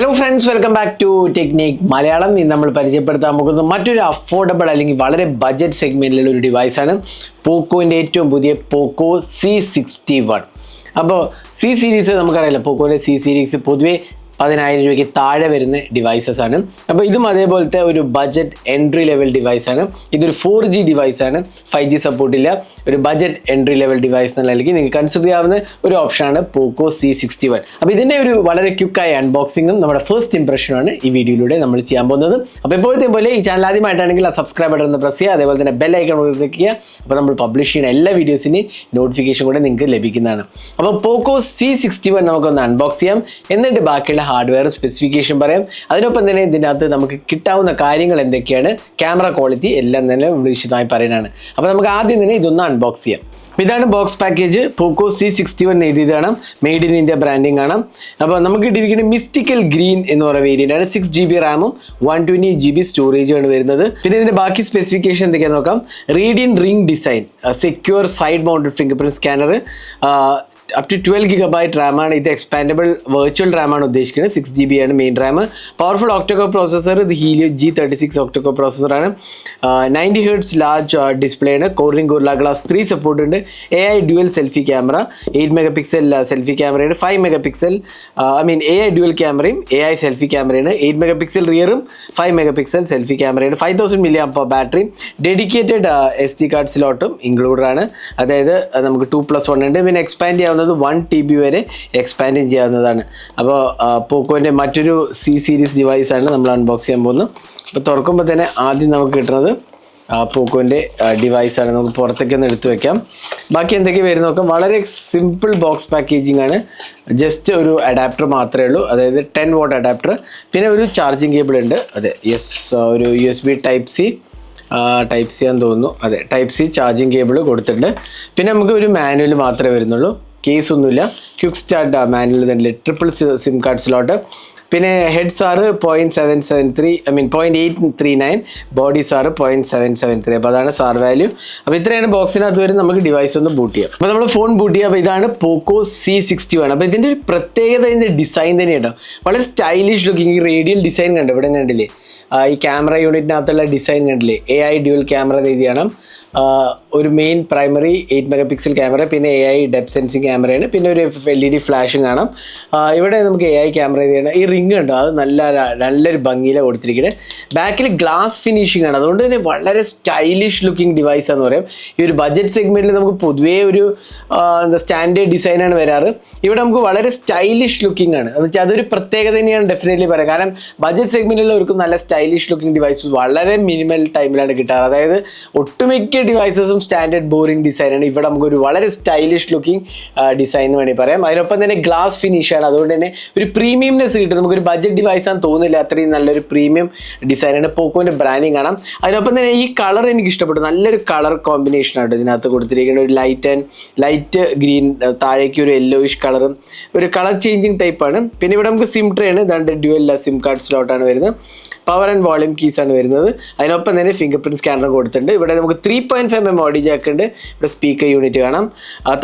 Hello friends welcome back to technique Malayalam ഇന്ന് നമ്മൾ പരിചയപ്പെടുത്താൻ പോകുന്നത് മറ്റൊരു അഫോർഡബിൾ അല്ലെങ്കിൽ വളരെ ബജറ്റ് സെഗ്മെന്റിലുള്ള ഒരു ഡിവൈസാണ് പോക്കോന്റെ ഏറ്റവും പുതിയ പോക്കോ സി സിക്സ്റ്റി വൺ അപ്പോൾ സി സീരീസ് നമുക്കറിയാലോ പോക്കോയുടെ സി സീരീസ് പൊതുവേ പതിനായിരം രൂപയ്ക്ക് താഴെ വരുന്ന ഡിവൈസസ് ആണ്. അപ്പോൾ ഇതും അതേപോലത്തെ ഒരു ബജറ്റ് എൻട്രി ലെവൽ ഡിവൈസ് ആണ്. ഇതൊരു ഫോർ ജി ഡിവൈസ് ആണ്. ഫൈവ് ജി സപ്പോർട്ടില്ല ഒരു ബജറ്റ് എൻട്രി ലെവൽ ഡിവൈസ് എന്നുള്ള നിലയ്ക്ക് നിങ്ങൾക്ക് കൺസിഡർ ചെയ്യാവുന്ന ഒരു ഓപ്ഷനാണ് പോക്കോ സി സിക്സ്റ്റി വൺ അപ്പോൾ ഇതിന്റെ ഒരു വളരെ ക്യുക്കായ അൺബോക്സിങ്ങും നമ്മുടെ ഫസ്റ്റ് ഇംപ്രഷനുമാണ് ഈ വീഡിയോയിലൂടെ നമ്മൾ ചെയ്യാൻ പോകുന്നത്. അപ്പോൾ എപ്പോഴത്തെയും പോലെ ഈ ചാനൽ ആദ്യമായിട്ടാണെങ്കിൽ ആ സബ്സ്ക്രൈബ് ബട്ടൺ ഒന്ന് പ്രസ് ചെയ്യുക. അതേപോലെ തന്നെ ബെൽ ഐക്കൺ കൊടുക്കുക അപ്പോൾ നമ്മൾ പബ്ലിഷ് ചെയ്യുന്ന എല്ലാ വീഡിയോസിന്റെയും നോട്ടിഫിക്കേഷൻ കൂടെ നിങ്ങൾക്ക് ലഭിക്കുന്നതാണ്. അപ്പോൾ പോക്കോ സി സിക്സ്റ്റി വൺ നമുക്കൊന്ന് അൺബോക്സ് ചെയ്യാം. എന്നിട്ട് ബാക്കിയുള്ള ഹാർഡ്വെയർ സ്പെസിഫിക്കേഷൻ പറയാം. അതിനൊപ്പം തന്നെ ഇതിനകത്ത് നമുക്ക് കിട്ടാവുന്ന കാര്യങ്ങൾ എന്തൊക്കെയാണ്? ക്യാമറ ക്വാളിറ്റി എല്ലാം തന്നെ വിശദമായി പറയാനാണ് അപ്പോൾ നമുക്ക് ആദ്യം തന്നെ ഇതൊന്ന് അൺബോക്സ് ചെയ്യാം. ഇതാണ് box package Poco C sixty one എഴുതിയതാണ്. മെയ്ഡ് ഇൻ ഇന്ത്യ ബ്രാൻഡിങ് ആണ്. അപ്പോൾ നമുക്ക് കിട്ടിയിരിക്കുന്നത് മിസ്റ്റിക്കൽ ഗ്രീൻ എന്ന് പറയുന്ന വേരിയന്റ് ആണ്. സിക്സ് ജി ബി റാമും വൺ ട്വന്റി ജി ബി സ്റ്റോറേജും ആണ് വരുന്നത്. പിന്നെ ഇതിന്റെ ബാക്കി സ്പെസിഫിക്കേഷൻ എന്തൊക്കെയാണെന്ന് നോക്കാം. Radiant ring design secure side mounted finger print scanner up to twelve gigabyte റാമാണ് ഇത് എക്സ്പാൻഡബിൾ വെർച്വൽ റാമാണ് ഉദ്ദേശിക്കുന്നത്. സിക്സ് ജി ബി ആണ് main RAM powerful octa-core processor ഇത് Helio G thirty six octa-core പ്രോസസ്സറാണ് ninety hertz large display ആണ്. Corning Gorilla glass three support ഉണ്ട്. A I dual selfie camera eight megapixel selfie ക്യാമറയാണ് five megapixel I mean A I dual ക്യാമറയും A I selfie ക്യാമറയാണ് eight megapixel റിയറും five megapixel selfie ക്യാമറയാണ് five thousand milli അപ്പോൾ battery dedicated S D card സ്ലോട്ടും included ആണ്. അതായത് നമുക്ക് two plus one ഉണ്ട്. പിന്നെ എക്സ്പാൻഡ് ചെയ്യാവുന്നത് വൺ ടി ബി വരെ എക്സ്പാൻഡ് ചെയ്യാവുന്നതാണ്. അപ്പോൾ പോക്കോന്റെ മറ്റൊരു സി സീരീസ് ഡിവൈസാണ് നമ്മൾ അൺബോക്സ് ചെയ്യാൻ പോകുന്നത്. അപ്പോൾ തുറക്കുമ്പോൾ തന്നെ ആദ്യം നമുക്ക് കിട്ടുന്നത് പോക്കോന്റെ ഡിവൈസാണ് നമുക്ക് പുറത്തേക്ക് ഒന്ന് എടുത്തു വെക്കാം. ബാക്കി എന്തൊക്കെ വരും നോക്കാം. വളരെ സിമ്പിൾ ബോക്സ് പാക്കേജിംഗ് ആണ്. ജസ്റ്റ് ഒരു അഡാപ്റ്റർ മാത്രമേ ഉള്ളൂ. അതായത് ടെൻ വോട്ട് അഡാപ്റ്റർ പിന്നെ ഒരു ചാർജിങ് കേബിൾ ഉണ്ട്. അതെ യെസ് ഒരു U S B type C type C ആണെന്ന് തോന്നുന്നു. അതെ ടൈപ്പ് സി ചാർജിങ് കേബിൾ കൊടുത്തിട്ടുണ്ട്. പിന്നെ നമുക്ക് ഒരു മാനുവൽ മാത്രമേ വരുന്നുള്ളൂ. കേസ് ഒന്നുമില്ല ക്വിക്ക് സ്റ്റാർട്ട് മാനുവൽ തന്നെ. ട്രിപ്പിൾ സിം കാർഡ് സ്ലോട്ട് പിന്നെ ഹെഡ്സ് ആറ് point seven seven three I mean point eight three nine bodies ആറ് പോയിന്റ് സെവൻ സെവൻ ത്രീ അപ്പോൾ അതാണ് സാർ വാല്യൂ അപ്പോൾ ഇത്രയാണ് ബോക്സിനകത്ത് വരും നമുക്ക് ഡിവൈസ് ഒന്ന് ബൂട്ട് ചെയ്യാം. അപ്പോൾ നമ്മൾ ഫോൺ ബൂട്ട് ചെയ്യുക അപ്പോൾ ഇതാണ് പോക്കോ സി സിക്സ്റ്റി വൺ അപ്പോൾ ഇതിന്റെ ഒരു പ്രത്യേകത ഇതിന്റെ ഡിസൈൻ തന്നെ ഉണ്ടാവും വളരെ സ്റ്റൈലിഷ് ലുക്കിംഗ് റേഡിയൽ ഡിസൈൻ കണ്ടോ? ഇവിടെ കണ്ടില്ലേ? ഈ ക്യാമറ യൂണിറ്റിനകത്തുള്ള ഡിസൈൻ കണ്ടില്ലേ? എ ഐ ഡ്യൂൽ ക്യാമറ രീതിയാണ്. ഒരു main primary eight megapixel camera പിന്നെ എ ഐ ഡെപ് സെൻസിങ് ക്യാമറയാണ് പിന്നെ ഒരു എൽ ഇ ഡി ഫ്ലാഷും കാണാം. ഇവിടെ നമുക്ക് എ ഐ ക്യാമറ ചെയ്യണം ഈ റിംഗ് ഉണ്ടോ അത് നല്ല നല്ലൊരു ഭംഗിയിലാണ് കൊടുത്തിരിക്കുന്നത് ബാക്കിൽ ഗ്ലാസ് ഫിനിഷിംഗ് ആണ്. അതുകൊണ്ട് തന്നെ വളരെ സ്റ്റൈലിഷ് ലുക്കിംഗ് ഡിവൈസ് എന്ന് പറയാം. ഈ ഒരു ബഡ്ജറ്റ് സെഗ്മെന്റിൽ നമുക്ക് പൊതുവേ ഒരു എന്താ സ്റ്റാൻഡേർഡ് ഡിസൈനാണ് വരാറ്. ഇവിടെ നമുക്ക് വളരെ സ്റ്റൈലിഷ് ലുക്കിംഗ് ആണ്. എന്ന് വെച്ചാൽ അതൊരു പ്രത്യേകത തന്നെയാണ് ഡെഫിനറ്റ്ലി പറയാം. കാരണം ബഡ്ജറ്റ് സെഗ്മെന്റിലുള്ളവർക്കും നല്ല സ്റ്റൈലിഷ് ലുക്കിംഗ് ഡിവൈസ് വളരെ മിനിമൽ ടൈമിലാണ് കിട്ടാറ്. അതായത് ഒട്ടുമിക്ക ഡിവൈസസും സ്റ്റാൻഡേർഡ് ബോറിംഗ് ഡിസൈനാണ് ഇവിടെ നമുക്കൊരു വളരെ സ്റ്റൈലിഷ് ലുക്കിംഗ് ഡിസൈൻ എന്ന് വേണമെങ്കിൽ പറയാം. അതിനൊപ്പം തന്നെ ഗ്ലാസ് ഫിനിഷ് ആണ്. അതുകൊണ്ട് തന്നെ ഒരു പ്രീമിയംനെസ് കിട്ടും. നമുക്കൊരു ബഡ്ജറ്റ് ഡിവൈസ് ആണെന്ന് തോന്നുന്നില്ല. അത്രയും നല്ലൊരു പ്രീമിയം ഡിസൈനാണ് പോക്കോന്റെ ബ്രാൻഡിങ് കാണാം. അതിനൊപ്പം തന്നെ ഈ കളർ എനിക്ക് ഇഷ്ടപ്പെട്ടു. നല്ലൊരു കളർ കോമ്പിനേഷൻ ആണ് ഇതിനകത്ത് കൊടുത്തിരിക്കുന്നത്. ഒരു ലൈറ്റ് ആൻഡ് ലൈറ്റ് ഗ്രീൻ താഴേക്ക് ഒരു യെല്ലോയിഷ് കളറും ഒരു കളർ ചേഞ്ചിങ് ടൈപ്പാണ് പിന്നെ ഇവിടെ നമുക്ക് സിം ട്രേ ആണ്. ഇതാണ്ട് ഡ്യുവൽ സിം കാർഡ് സ്ലോട്ടാണ് വരുന്നത്. പവർ ആൻഡ് വോളിയം കീസ് ആണ് വരുന്നത്. അതിനൊപ്പം തന്നെ ഫിംഗർ പ്രിന്റ് സ്കാനർ കൊടുത്തിട്ടുണ്ട്. ഇവിടെ നമുക്ക് three point five M audio jack ഉണ്ട് ഇവിടെ സ്പീക്കർ യൂണിറ്റ് കാണാം.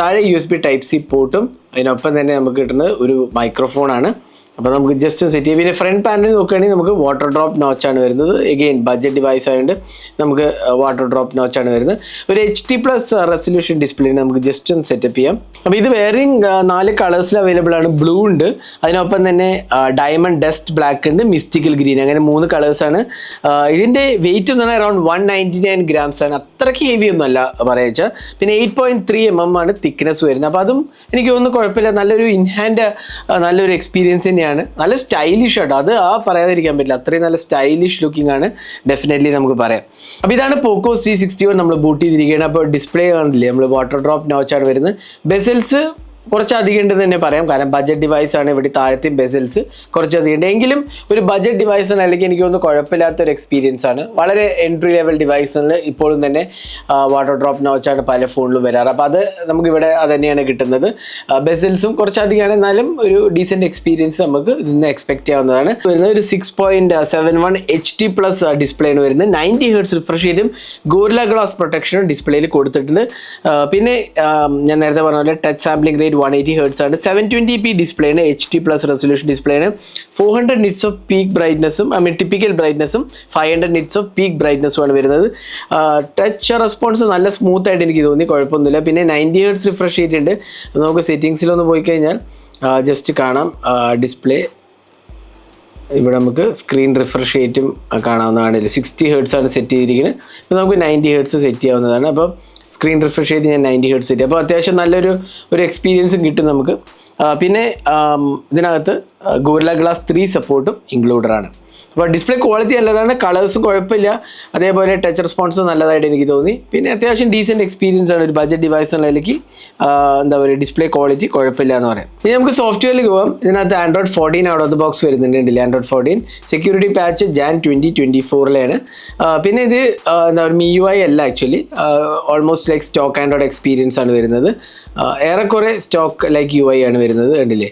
താഴെ U S B type C പോർട്ടും അതിനൊപ്പം തന്നെ നമുക്ക് കിട്ടുന്നത് ഒരു മൈക്രോഫോൺ ആണ്. അപ്പോൾ നമുക്ക് ജസ്റ്റ് സെറ്റ് ചെയ്യാം. പിന്നെ ഫ്രണ്ട് പാനൽ നോക്കുകയാണെങ്കിൽ നമുക്ക് വാട്ടർ ഡ്രോപ്പ് നോച്ചാണ് വരുന്നത്. എഗെയിൻ ബഡ്ജറ്റ് ഡിവൈസ് ആയതുകൊണ്ട് നമുക്ക് വാട്ടർ ഡ്രോപ്പ് നോച്ചാണ് വരുന്നത്. ഒരു H D plus resolution display നമുക്ക് ജസ്റ്റ് ഒന്ന് സെറ്റപ്പ് ചെയ്യാം. അപ്പോൾ ഇത് വേറെയും നാല് കളേഴ്സിൽ അവൈലബിൾ ആണ്. ബ്ലൂ ഉണ്ട്. അതിനൊപ്പം തന്നെ ഡയമണ്ട് ഡസ്റ്റ് ബ്ലാക്ക് ഉണ്ട്. മിസ്റ്റിക്കൽ ഗ്രീൻ അങ്ങനെ മൂന്ന് കളേഴ്സാണ് ഇതിന്റെ വെയിറ്റ് എന്ന് പറഞ്ഞാൽ around one ninety nine grams ആണ്. അത്രയ്ക്ക് ഹെവി ഒന്നും അല്ല പറയാ പിന്നെ eight point three M M ആണ് തിക്നെസ് വരുന്നത്. അപ്പോൾ അതും എനിക്ക് ഒന്നും കുഴപ്പമില്ല. നല്ലൊരു ഇൻഹാൻഡ് നല്ലൊരു എക്സ്പീരിയൻസ് തന്നെയാണ്. നല്ല സ്റ്റൈലിഷ് ആട്ടോ. അത് ആ പറയാതിരിക്കാൻ പറ്റില്ല. അത്രയും നല്ല സ്റ്റൈലിഷ് ലുക്കിംഗ് ആണ് ഡെഫിനറ്റ്ലി നമുക്ക് പറയാം. അപ്പോൾ ഇതാണ് പോക്കോ സി സിക്സ്റ്റി വൺ നമ്മൾ ബൂട്ട് ചെയ്തിരിക്കുകയാണ് അപ്പോൾ ഡിസ്പ്ലേ കാണില്ലേ നമ്മൾ വാട്ടർ ഡ്രോപ്പ് നോച്ചാണ് വരുന്നത്. ബെസൽസ് കുറച്ചധികം ഉണ്ടെന്ന് തന്നെ പറയാം. കാരണം ബഡ്ജറ്റ് ഡിവൈസ് ആണ് ഇവിടെ താഴത്തെയും ബെസൽസ് കുറച്ചധികം ഉണ്ട്. എങ്കിലും ഒരു ബഡ്ജറ്റ് ഡിവൈസ് അല്ലെങ്കിൽ എനിക്ക് തോന്നുന്നു കുഴപ്പമില്ലാത്തൊരു എക്സ്പീരിയൻസ് ആണ്. വളരെ എൻട്രി ലെവൽ ഡിവൈസിൽ ഇപ്പോഴും തന്നെ വാട്ടർ ഡ്രോപ്പ് നോച്ചാണ് പല ഫോണിലും വരാറ്. അപ്പോൾ അത് നമുക്കിവിടെ അത് തന്നെയാണ് കിട്ടുന്നത്. ബെസൽസും കുറച്ചധികമാണ് എന്നാലും ഒരു ഡീസെന്റ് എക്സ്പീരിയൻസ് നമുക്ക് ഇന്ന് എക്സ്പെക്ട് ചെയ്യാവുന്നതാണ്. വരുന്നത് ഒരു six point seven one H D plus display ആണ് വരുന്നത്. നയന്റി ഹേർട്സ് റിഫ്രഷ് ചെയ്തും ഗോറില ഗ്ലാസ് പ്രൊട്ടക്ഷനും ഡിസ്പ്ലേയിൽ കൊടുത്തിട്ടുണ്ട്. പിന്നെ ഞാൻ നേരത്തെ പറഞ്ഞ പോലെ touch sampling rate point one eighty hertz ആണ്. സെവൻ ട്വന്റി പി ഡിസ്പ്ലേ ആണ് H D plus resolution display ആണ്. Four hundred nits of peak ബ്രൈറ്റ്നസ്സും I mean typical ബ്രൈറ്റ്നസ്സും five hundred nits of peak ബ്രൈറ്റ്നസ്സും ആണ് വരുന്നത്. ടച്ച് റെസ്പോൺസ് നല്ല smooth ആയിട്ട് എനിക്ക് തോന്നി കുഴപ്പമൊന്നുമില്ല. പിന്നെ നയന്റി ഹേർട്സ് റിഫ്രഷ് ചെയ്തിട്ടുണ്ട് ഉണ്ട്. നമുക്ക് സെറ്റിങ്സിലൊന്ന് പോയി കഴിഞ്ഞാൽ ജസ്റ്റ് കാണാം. ഡിസ്പ്ലേ ഇവിടെ നമുക്ക് സ്ക്രീൻ റിഫ്രഷ് റേറ്റും കാണാവുന്നതാണ്. സിക്സ്റ്റി ഹേർട്സ് ആണ് സെറ്റ് ചെയ്തിരിക്കുന്നത്. അപ്പോൾ നമുക്ക് നയന്റി ഹേർട്സ് സെറ്റ് ചെയ്യാവുന്നതാണ്. അപ്പോൾ സ്ക്രീൻ റിഫ്രഷ് ചെയ്ത് ഞാൻ നയന്റി ഹേർട്സ് സെറ്റ് അപ്പോൾ അത്യാവശ്യം നല്ലൊരു ഒരു എക്സ്പീരിയൻസും കിട്ടും നമുക്ക്. പിന്നെ ഇതിനകത്ത് ഗോറില ഗ്ലാസ് ത്രീ സപ്പോർട്ടും ഇൻക്ലൂഡഡ് ആണ്. അപ്പോൾ ഡിസ്പ്ലേ ക്വാളിറ്റി നല്ലതാണ് കളേഴ്സും കുഴപ്പമില്ല. അതേപോലെ ടച്ച് റെസ്പോൺസും നല്ലതായിട്ട് എനിക്ക് തോന്നി. പിന്നെ അത്യാവശ്യം ഡീസന്റ് എക്സ്പീരിയൻസ് ആണ്. ഒരു ബഡ്ജറ്റ് ഡിവൈസ് എന്നുള്ള നിലയ്ക്ക് എന്താ പറയുക ഡിസ്പ്ലേ ക്വാളിറ്റി കുഴപ്പമില്ല എന്ന് പറയാം. ഇനി നമുക്ക് സോഫ്റ്റ്വെയറിൽ പോകാം ഇതിനകത്ത് Android fourteen out of the box വരുന്നുണ്ട് Android fourteen security patch Jan twenty twenty ഫോറിലാണ് പിന്നെ ഇത് എന്താ പറയുക മി യു ഐ അല്ല actually almost like stock Android experience ആണ് വരുന്നത്. ഏറെക്കുറെ സ്റ്റോക്ക് ലൈക്ക് യു ഐ ആണ് വരുന്നത് കണ്ടില്ലേ?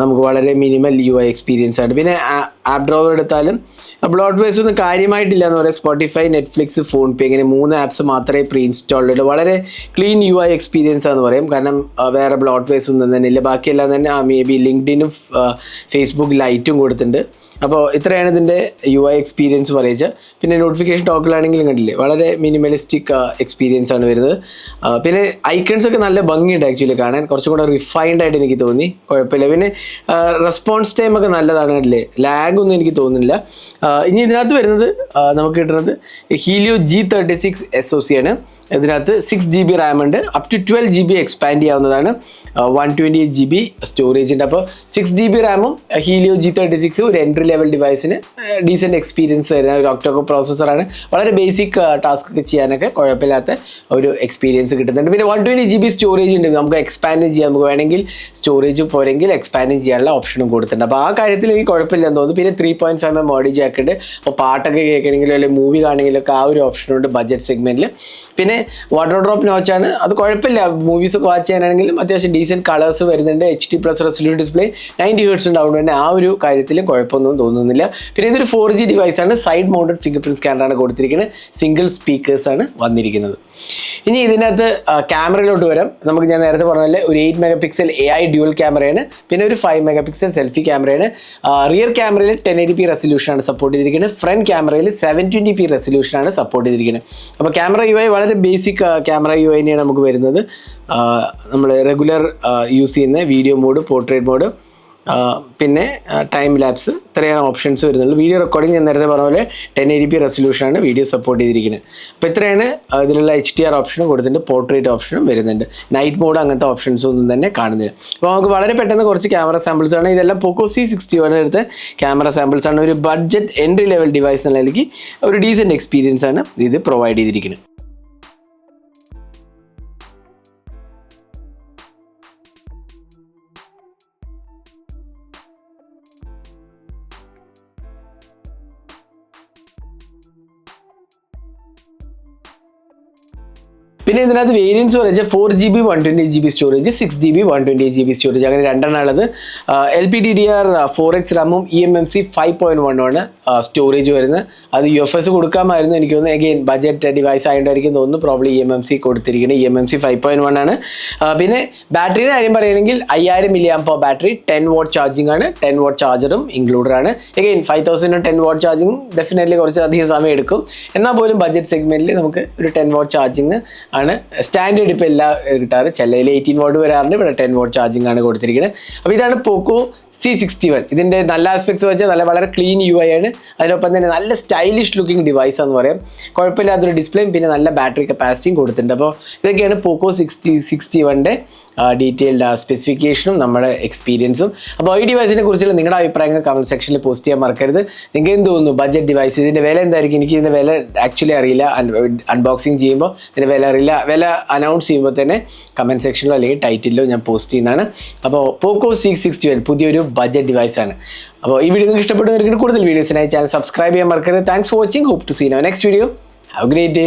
നമുക്ക് വളരെ മിനിമൽ യു ഐ എക്സ്പീരിയൻസ് ആണ്. പിന്നെ ആപ്പ് ഡ്രോവർ എടുത്താലും ബ്ലോഡ് വേസ് ഒന്നും കാര്യമായിട്ടില്ല എന്ന് പറയാം. സ്പോട്ടിഫൈ നെറ്റ്ഫ്ലിക്സ് ഫോൺ പേ ഇങ്ങനെ മൂന്ന് ആപ്സ് മാത്രമേ പ്രീ ഇൻസ്റ്റാൾഡ് ഉള്ളൂ. വളരെ ക്ലീൻ യു ഐ എക്സ്പീരിയൻസ് ആണെന്ന് പറയും. കാരണം വേറെ ബ്ലോഡ് വേസ് ഒന്നും തന്നെ ഇല്ല. ബാക്കിയെല്ലാം തന്നെ മേ ബി ലിങ്ക്ഡിനും ഫേസ്ബുക്ക് ലൈറ്റും കൊടുത്തിട്ടുണ്ട്. അപ്പോൾ ഇത്രയാണ് ഇതിന്റെ യു ഐ എക്സ്പീരിയൻസ് പറയുക പിന്നെ നോട്ടിഫിക്കേഷൻ ടോക്കിലാണെങ്കിലും കണ്ടില്ലേ വളരെ മിനിമലിസ്റ്റിക് എക്സ്പീരിയൻസ് ആണ് വരുന്നത്. പിന്നെ ഐക്കൺസ് ഒക്കെ നല്ല ഭംഗിയുണ്ട് ആക്ച്വലി കാണാൻ. കുറച്ചും കൂടെ റിഫൈൻഡ് ആയിട്ട് എനിക്ക് തോന്നി. കുഴപ്പമില്ല. പിന്നെ റെസ്പോൺസ് ടൈം ഒക്കെ നല്ലതാണ് കണ്ടില്ലേ ലാഗ് ഒന്നും എനിക്ക് തോന്നുന്നില്ല. ഇനി ഇതിനകത്ത് വരുന്നത് നമുക്ക് കിട്ടുന്നത് Helio G thirty six S O C ആണ്. ഇതിനകത്ത് സിക്സ് ജി ബി റാം ഉണ്ട്. Up to twelve G B expand ചെയ്യാവുന്നതാണ്. One twenty eight G B storage ഉണ്ട്. അപ്പോൾ സിക്സ് ജി ബി റാമും ഹീലിയോ ജി തേർട്ടി സിക്സ് ഒരു എൻട്രി ലെവൽ ഡിവൈസിന് decent experience തരുന്ന ഒരു ഒക്ടോക്കോ പ്രോസസ്സറാണ് വളരെ ബേസിക് ടാസ്ക് ഒക്കെ ചെയ്യാനൊക്കെ കുഴപ്പമില്ലാത്ത ഒരു എക്സ്പീരിയൻസ് കിട്ടുന്നുണ്ട്. പിന്നെ one twenty G B storage ഉണ്ട്. നമുക്ക് എക്സ്പാൻഡ് ചെയ്യാം. നമുക്ക് വേണമെങ്കിൽ സ്റ്റോറേജ് പോരെങ്കിൽ എക്സ്പാൻഡ് ചെയ്യാനുള്ള ഓപ്ഷനും കൊടുത്തിട്ടുണ്ട്. അപ്പോൾ ആ കാര്യത്തിൽ എനിക്ക് കുഴപ്പമില്ലെന്ന് തോന്നുന്നു. പിന്നെ three point five M audio jack ഉണ്ട്. അപ്പോൾ പാട്ടൊക്കെ കേൾക്കണമെങ്കിലും അല്ലെങ്കിൽ മൂവി കാണണമെങ്കിലൊക്കെ ആ ഒരു ഓപ്ഷനുണ്ട് ബഡ്ജറ്റ് സെഗ്മെന്റിൽ പിന്നെ വാട്ടർ ഡ്രോപ്പ് നോച്ചാണ് അത് കുഴപ്പമില്ല. മൂവീസ് ഒക്കെ വാച്ച് ചെയ്യാനാണെങ്കിലും അത്യാവശ്യം ഡീസന്റ് കളേഴ്സ് വരുന്നുണ്ട്. H D plus resolution display ninety hertz ഉണ്ടാവുന്നത് തന്നെ ആ ഒരു കാര്യത്തിലും കുഴപ്പമൊന്നും തോന്നുന്നില്ല. പിന്നെ ഇതൊരു ഫോർ ജി ആണ്. സൈഡ് മൗണ്ടഡ് ഫിംഗർ പ്രിന്റ് സ്കാനറാണ് കൊടുത്തിരിക്കുന്നത് സിംഗിൾ സ്പീക്കേഴ്സാണ് വന്നിരിക്കുന്നത്. ഇനി ഇതിനകത്ത് ക്യാമറയിലോട്ട് വരാം. നമുക്ക് ഞാൻ നേരത്തെ പറഞ്ഞ ഒരു eight megapixel A I dual ക്യാമറയാണ് പിന്നെ ഒരു ഫൈവ് മെഗാ പിക്സൽ സെൽഫി ക്യാമറയാണ് റിയർ ക്യാമറയിൽ ടെൻ എയ്റ്റി പി റെസൊല്യൂഷനാണ് സപ്പോർട്ട് ചെയ്തിരിക്കുന്നത് ഫ്രണ്ട് ക്യാമറയിൽ സെവൻ ട്വന്റി പി റെസൊല്യൂഷനാണ് സപ്പോർട്ട് ചെയ്തിരിക്കുന്നത് അപ്പോൾ ക്യാമറ യു ഐ വളരെ ബേസിക് ക്യാമറ യു ഐനെയാണ് നമുക്ക് വരുന്നത്. നമ്മൾ റെഗുലർ യൂസ് ചെയ്യുന്ന വീഡിയോ മോഡ് പോർട്രേറ്റ് മോഡ് പിന്നെ ടൈം ലാപ്സ് ഇത്രയാണ് ഓപ്ഷൻസ് വരുന്നുള്ളൂ വീഡിയോ റെക്കോർഡിംഗ് ഞാൻ നേരത്തെ പറഞ്ഞ പോലെ ടെൻ എ പി റെസൊല്യൂഷനാണ് വീഡിയോ സപ്പോർട്ട് ചെയ്തിരിക്കുന്നത് അപ്പോൾ ഇത്രയാണ് അതിലുള്ള എച്ച് ഡി ആർ ഓപ്ഷനും കൊടുത്തിട്ടുണ്ട് പോർട്രേറ്റ് ഓപ്ഷനും വരുന്നുണ്ട്. നൈറ്റ് മോഡ് അങ്ങനത്തെ ഓപ്ഷൻസ് ഒന്നും തന്നെ കാണുന്നില്ല. അപ്പോൾ നമുക്ക് വളരെ പെട്ടെന്ന് കുറച്ച് ക്യാമറ സാമ്പിൾസ് ആണ്. ഇതെല്ലാം പോക്കോ സി സിക്സ്റ്റി വൺ എടുത്ത് ക്യാമറ സാമ്പിൾസ് ആണ്. ഒരു ബഡ്ജറ്റ് എൻട്രി ലെവൽ ഡിവൈസ് എന്ന ഒരു ഡീസന്റ് എക്സ്പീരിയൻസ് ആണ് ഇത് പ്രൊവൈഡ് ചെയ്തിരിക്കുന്നത് പിന്നെ ഇതിനകത്ത് വേരിയൻസ് പറയുക four G B one twenty G B storage six G B one twenty G B storage അങ്ങനെ രണ്ടെണ്ണം ഉള്ളത് L P D D R four X റാമും E M M C five point വണ്ണുമാണ് storage വരുന്നത്. അത് U F S കൊടുക്കാമായിരുന്നു എനിക്ക് തോന്നുന്നു. Again budget device ആയതുകൊണ്ടായിരിക്കും തോന്നുന്നു. Probably E M M C കൊടുത്തിരിക്കുന്നത്. E M M C five point one ആണ്. പിന്നെ ബാറ്ററിയുടെ കാര്യം പറയുകയാണെങ്കിൽ അയ്യായിരം milliamp battery ten watt charging ആണ്. ടെൻ വോട്ട് ചാർജറും ഇൻക്ലൂഡഡ് ആണ്. Again five thousand ten watt charging definitely കുറച്ച് അധികം സമയം എടുക്കും. എന്നാൽ പോലും ബജറ്റ് സെഗ്മെന്റിൽ നമുക്ക് ഒരു ടെൻ വോട്ട് ചാർജിങ് ആണ്. സ്റ്റാൻഡേർഡ് ഇപ്പോൾ എല്ലാ കിട്ടാറ് ചിലയിൽ എയ്റ്റീൻ വോൾട്ട് വരാറുണ്ട് ഇവിടെ ടെൻ വോൾട്ട് ചാർജിംഗ് ആണ് കൊടുത്തിരിക്കുന്നത് അപ്പോൾ ഇതാണ് പോക്കോ സി സിക്സ്റ്റി വൺ ഇതിന്റെ നല്ല ആസ്പെക്ട്സ് വെച്ചാൽ നല്ല വളരെ ക്ലീൻ യു ഐ ആണ്. അതിനൊപ്പം തന്നെ നല്ല സ്റ്റൈലിഷ് ലുക്കിംഗ് ഡിവൈസ് എന്ന് പറയാം. കുഴപ്പമില്ലാത്തൊരു ഡിസ്പ്ലേയും പിന്നെ നല്ല ബാറ്ററി കപ്പാസിറ്റിയും കൊടുത്തിട്ടുണ്ട്. അപ്പോൾ ഇതൊക്കെയാണ് പോക്കോ സിക്സ്റ്റി സിക്സ്റ്റി വണ്ടെ ഡീറ്റെയിൽഡ് സ്പെസിഫിക്കേഷനും നമ്മുടെ എക്സ്പീരിയൻസും അപ്പോൾ ഈ ഡിവൈസിനെ കുറിച്ചുള്ള നിങ്ങളുടെ അഭിപ്രായങ്ങൾ കമന്റ് സെക്ഷനിൽ പോസ്റ്റ് ചെയ്യാൻ മറക്കരുത്. നിങ്ങൾക്ക് എന്ത് തോന്നുന്നു ബഡ്ജറ്റ് ഡിവൈസ് ഇതിന്റെ വില എന്തായിരിക്കും? എനിക്ക് ഇതിന്റെ വില ആക്ച്വലി അറിയില്ല. അൺബോക്സിങ് ചെയ്യുമ്പോൾ ഇതിന്റെ വില അറിയില്ല. വില അനൗൺസ് ചെയ്യുമ്പോൾ തന്നെ കമന്റ് സെക്ഷനിലോ അല്ലെങ്കിൽ ടൈറ്റിലോ ഞാൻ പോസ്റ്റ് ചെയ്യുന്നതാണ്. അപ്പോൾ പോക്കോ സിക്സ് സിക്സ്റ്റി വൺ പുതിയൊരു ബഡ്ജറ്റ് ഡിവൈസ് ആണ്. അപ്പോൾ ഈ വീഡിയോ നിങ്ങൾക്ക് ഇഷ്ടപ്പെട്ടവർക്ക് കൂടുതൽ വീഡിയോസിനായി ചാനൽ സബ്സ്ക്രൈബ് ചെയ്യാൻ മറക്കരുത്. Thanks for watching hope to see no next video have great day